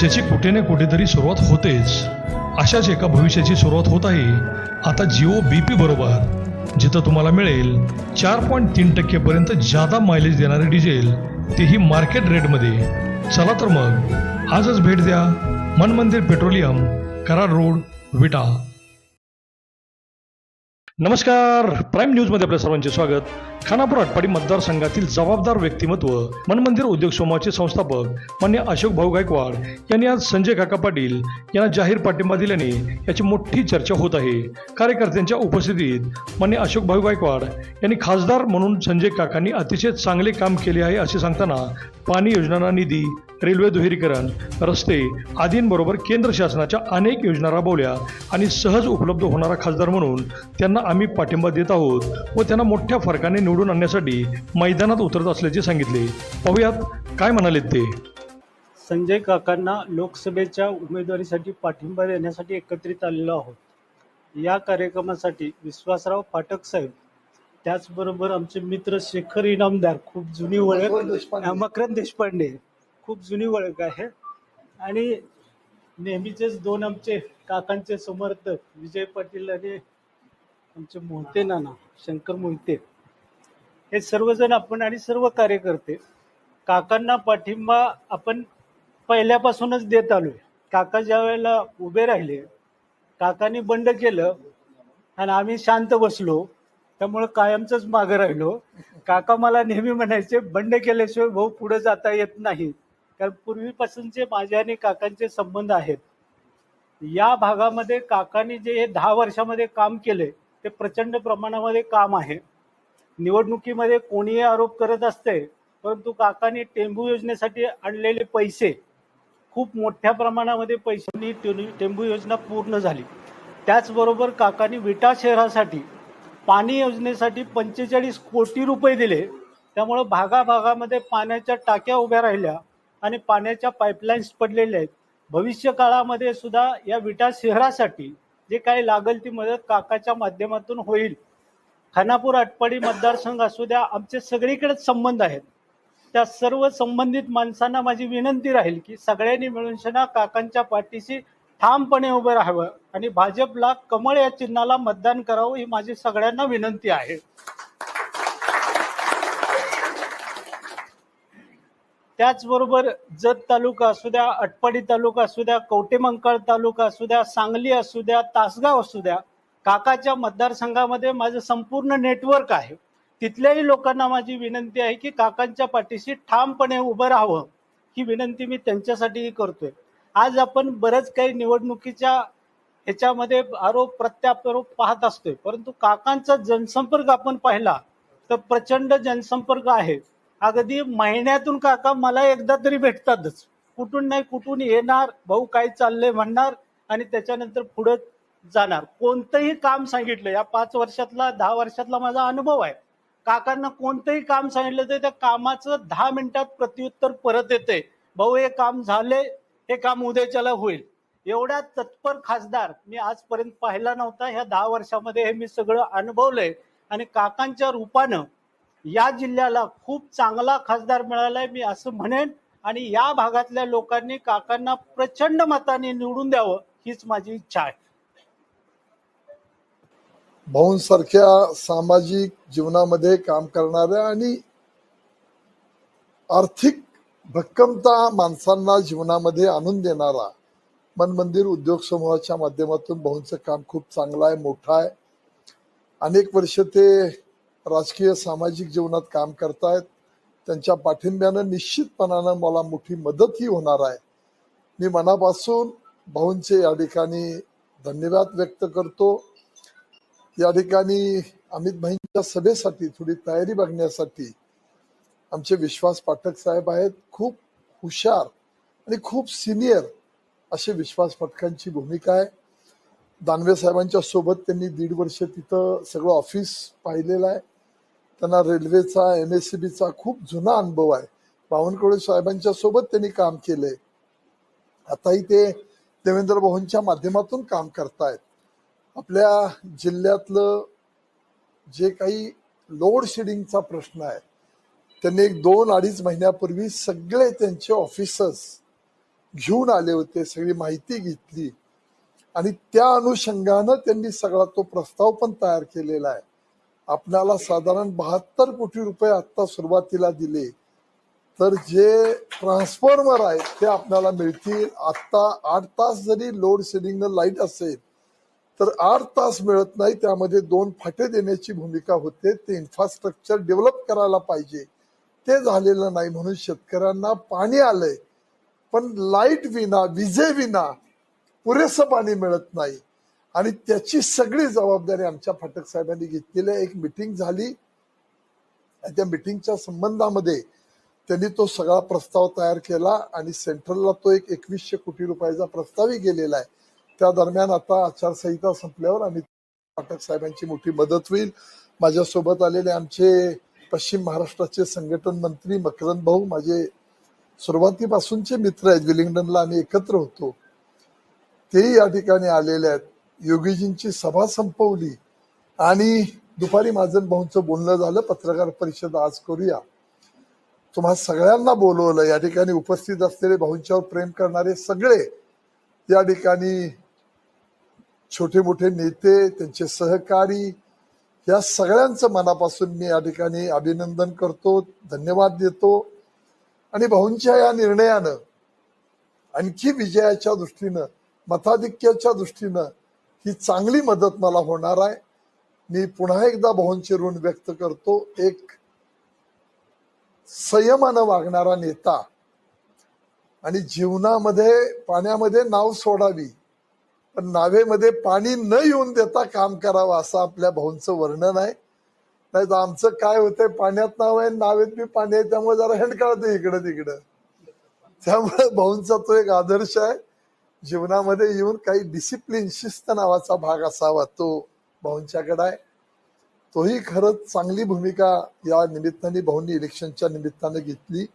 भविष्याची कुठे ना कुठेतरी सुरुवात होतेच. अशाच एका भविष्याची सुरुवात होत आहे. आता जिओ बी पी बरोबर जिथं तुम्हाला मिळेल चार पॉईंट तीन टक्केपर्यंत जादा मायलेज देणारे डिझेल तेही मार्केट रेटमध्ये चला तर मग आजच भेट द्या. Manmandir petroleum Karar road Vita. नमस्कार. प्राईम न्यूजमध्ये आपल्या सर्वांचे स्वागत. खानापूर आटपाडी मतदारसंघातील जबाबदार व्यक्तिमत्व मनमंदिर उद्योग समूहाचे संस्थापक मान्य अशोक भाऊ गायकवाड यांनी आज संजय काका पाटील यांना जाहीर पाठिंबा दिल्याने याची मोठी चर्चा होत आहे. कार्यकर्त्यांच्या उपस्थितीत मान्य अशोक भाऊ गायकवाड यांनी खासदार म्हणून संजय काकांनी अतिशय चांगले काम केले आहे असे सांगताना पाणी योजनांना निधी रेल्वे दुहेरीकरण रस्ते आदींबरोबर केंद्र शासनाच्या अनेक योजना राबवल्या आणि सहज उपलब्ध होणारा खासदार म्हणून त्यांना आम्ही पाठिंबा देत आहोत व त्यांना मोठ्या फरकाने निवडून आणण्यासाठी मैदानात उतरत असल्याचे सांगितले. पाहुयात काय म्हणालेत ते. संजय काकांना लोकसभेच्या उमेदवारीसाठी पाठिंबा देण्यासाठी एकत्रित आलेलो आहोत. या कार्यक्रमासाठी विश्वासराव पाठक साहेब त्याचबरोबर आमचे मित्र शेखर इनामदार खूप जुनी ओळख. मकरंद देशपांडे. खूप जुनी ओळख आहे. आणि नेहमीचेच दोन आमचे काकांचे समर्थक विजय पाटील आणि आमचे मोहिते नाना शंकर मोहिते. हे सर्वजण आपण आणि सर्व कार्यकर्ते काकांना पाठिंबा आपण पहिल्यापासूनच देत आलोय. काका ज्या वेळेला उभे राहिले काकांनी बंड केलं आणि आम्ही शांत बसलो. त्यामुळं कायमच मागं राहिलो. काका मला नेहमी म्हणायचे बंड केल्याशिवाय भाऊ पुढे जाता येत नाही. कारण पूर्वीपासूनचे माझे आणि काकांचे संबंध आहेत या भागामध्ये काकांनी जे हे दहा वर्षामध्ये काम केले ते प्रचंड प्रमाणामध्ये काम आहे. निवडणुकीमध्ये कोणीही आरोप करत असते परंतु काकांनी टेंबू योजनेसाठी आणलेले पैसे खूप मोठ्या प्रमाणामध्ये पैशांनी टेंबू योजना पूर्ण झाली. त्याचबरोबर काकांनी विटा शहरासाठी पाणी योजनेसाठी पंचेचाळीस कोटी रुपये दिले. त्यामुळं भागाभागामध्ये पाण्याच्या टाक्या उभ्या राहिल्या आणि पाण्याच्या पाईपलाईन्स पडलेल्या आहेत. भविष्य काळामध्ये सुद्धा या विटा शहरासाठी जे काही लागेल ती मदत काकाच्या माध्यमातून होईल. खानापूर आटपाडी मतदारसंघ असू द्या आमचे सगळीकडेच संबंध आहेत. त्या सर्व संबंधित माणसांना माझी विनंती राहील की सगळ्यांनी मिळून काकांच्या पाठीशी ठामपणे उभं राहावं आणि भाजपला कमळ या चिन्हाला मतदान करावं ही माझी सगळ्यांना विनंती आहे. त्याचबरोबर जत तालुका असू द्या अटपाडी तालुका असू द्या कवटेमंकाळ तालुका असू द्या सांगली असू द्या तासगाव असू द्या काकाच्या मतदारसंघामध्ये माझं संपूर्ण नेटवर्क आहे. तिथल्याही लोकांना माझी विनंती आहे की काकांच्या पाठीशी ठामपणे उभं राहावं. ही विनंती मी त्यांच्यासाठीही करतोय. आज आपण बरंच काही निवडणुकीच्या ह्याच्यामध्ये आरोप प्रत्यारोप पाहत असतोय. परंतु काकांचा जनसंपर्क आपण पाहिला तर प्रचंड जनसंपर्क आहे. अगदी महिन्यातून काका मला एकदा तरी भेटतातच. कुठून नाही कुठून येणार भाऊ काय चाललंय म्हणणार आणि त्याच्यानंतर पुढे जाणार. कोणतंही काम सांगितलं या पाच वर्षातला दहा वर्षातला माझा अनुभव आहे. काकांना कोणतंही काम सांगितलं तर त्या कामाचं दहा मिनिटात प्रत्युत्तर परत येते भाऊ हे काम झाले हे काम उद्याच्याला होईल. एवढ्या तत्पर खासदार मी आजपर्यंत पाहिला नव्हता. ह्या दहा वर्षामध्ये हे मी सगळं अनुभवलंय. आणि काकांच्या रूपानं या जिल्ह्याला खूप चांगला खासदार मिळालाय मी असं म्हणेन. आणि या भागातल्या लोकांनी काकांना प्रचंड मताने निवडून द्यावं हीच माझी इच्छा आहे. भाऊंसारख्या सामाजिक जीवनामध्ये काम करणाऱ्या आणि आर्थिक भक्कमता माणसांना जीवनामध्ये आणून देणारा. मन मंदिर उद्योग समूहाच्या माध्यमातून भाऊंचं काम खूप चांगलं आहे मोठं आहे. अनेक वर्ष ते राजकीय सामाजिक जीवनात काम करतायत. त्यांच्या पाठिंब्यानं निश्चितपणानं मला मोठी मदतही होणार आहे. मी मनापासून भाऊंचे या ठिकाणी धन्यवाद व्यक्त करतो. या ठिकाणी अमित भाईंच्या सभेसाठी थोडी तयारी बघण्यासाठी आमचे विश्वास पाठक साहेब आहेत खूप हुशार आणि खूप सिनियर असे विश्वास पाठकांची भूमिका आहे. दानवे साहेबांच्या सोबत त्यांनी दीड वर्ष तिथं सगळं ऑफिस पाहिलेलं आहे. त्यांना रेल्वेचा एम एस सी बीचा खूप जुना अनुभव आहे. बावनकुळे साहेबांच्या सोबत त्यांनी काम केलंय. आताही ते देवेंद्र भवनच्या माध्यमातून काम करतायत. आपल्या जिल्ह्यातलं जे काही लोड शेडिंगचा प्रश्न आहे त्यांनी एक दोन अडीच महिन्यापूर्वी सगळे त्यांचे ऑफिसर्स घेऊन आले होते सगळी माहिती घेतली. आणि त्या अनुषंगानं त्यांनी सगळा तो प्रस्ताव पण तयार केलेला आहे. आपल्याला साधारण बहात्तर कोटी रुपये आत्ता सुरुवातीला दिले. तर जे ट्रान्सफॉर्मर आहेत ते आपल्याला मिळतील. आत्ता आठ तास जरी लोड शेडिंग लाइट असेल तर आठ तास मिळत नाही. त्यामध्ये दोन फाटे देण्याची भूमिका होते. ते इन्फ्रास्ट्रक्चर डेव्हलप करायला पाहिजे. ते झालेलं नाही म्हणून शेतकऱ्यांना पाणी आलंय. पण लाइट विना विजे विना पुरेसं पाणी मिळत नाही. आणि त्याची सगळी जबाबदारी आमच्या फाटक साहेबांनी घेतलेली आहे. एक मिटिंग झाली. त्या मिटिंगच्या संबंधामध्ये त्यांनी तो सगळा प्रस्ताव तयार केला आणि सेंट्रलला तो एक एकवीसशे कोटी रुपयाचा प्रस्तावही गेलेला आहे. त्या दरम्यान आता आचारसंहिता संपल्यावर आम्ही फाटक साहेबांची मोठी मदत होईल. माझ्यासोबत आलेले आमचे पश्चिम महाराष्ट्राचे संघटन मंत्री मकरंद भाऊ माझे सुरुवातीपासूनचे मित्र आहेत. विलिंग्डनला आम्ही एकत्र होतो. तेही या ठिकाणी आलेले आहेत. योगीजींची सभा संपवली. आणि दुपारी माझं भाऊंचं बोलणं झालं. पत्रकार परिषद आज करूया. तुम्हा सगळ्यांना बोलवलं. या ठिकाणी उपस्थित असलेले भाऊंच्यावर प्रेम करणारे सगळे या ठिकाणी छोटे मोठे नेते त्यांचे सहकारी या सगळ्यांचं मनापासून मी या ठिकाणी अभिनंदन करतो धन्यवाद देतो. आणि भाऊंच्या या निर्णयानं आणखी विजयाच्या दृष्टीनं मताधिक्याच्या दृष्टीनं ही चांगली मदत मला होणार आहे. मी पुन्हा एकदा भाऊंचे ऋण व्यक्त करतो. एक संयमानं वागणारा नेता आणि जीवनामध्ये पाण्यामध्ये नाव सोडावी पण नावेमध्ये पाणी न येऊन देता काम करावं असं आपल्या भाऊंचं वर्णन आहे. नाही तर आमचं काय होतंय पाण्यात नाव आहे नावेत बी पाणी आहे त्यामुळे जरा हेंड इकडं तिकडं. त्यामुळे भाऊंचा तो एक आदर्श आहे. जीवनामध्ये येऊन काही डिसिप्लिन शिस्त नावाचा भाग असावा तो भाऊंच्याकडे आहे. तोही खरंच चांगली भूमिका या निमित्ताने भाऊंनी इलेक्शनच्या निमित्ताने घेतली.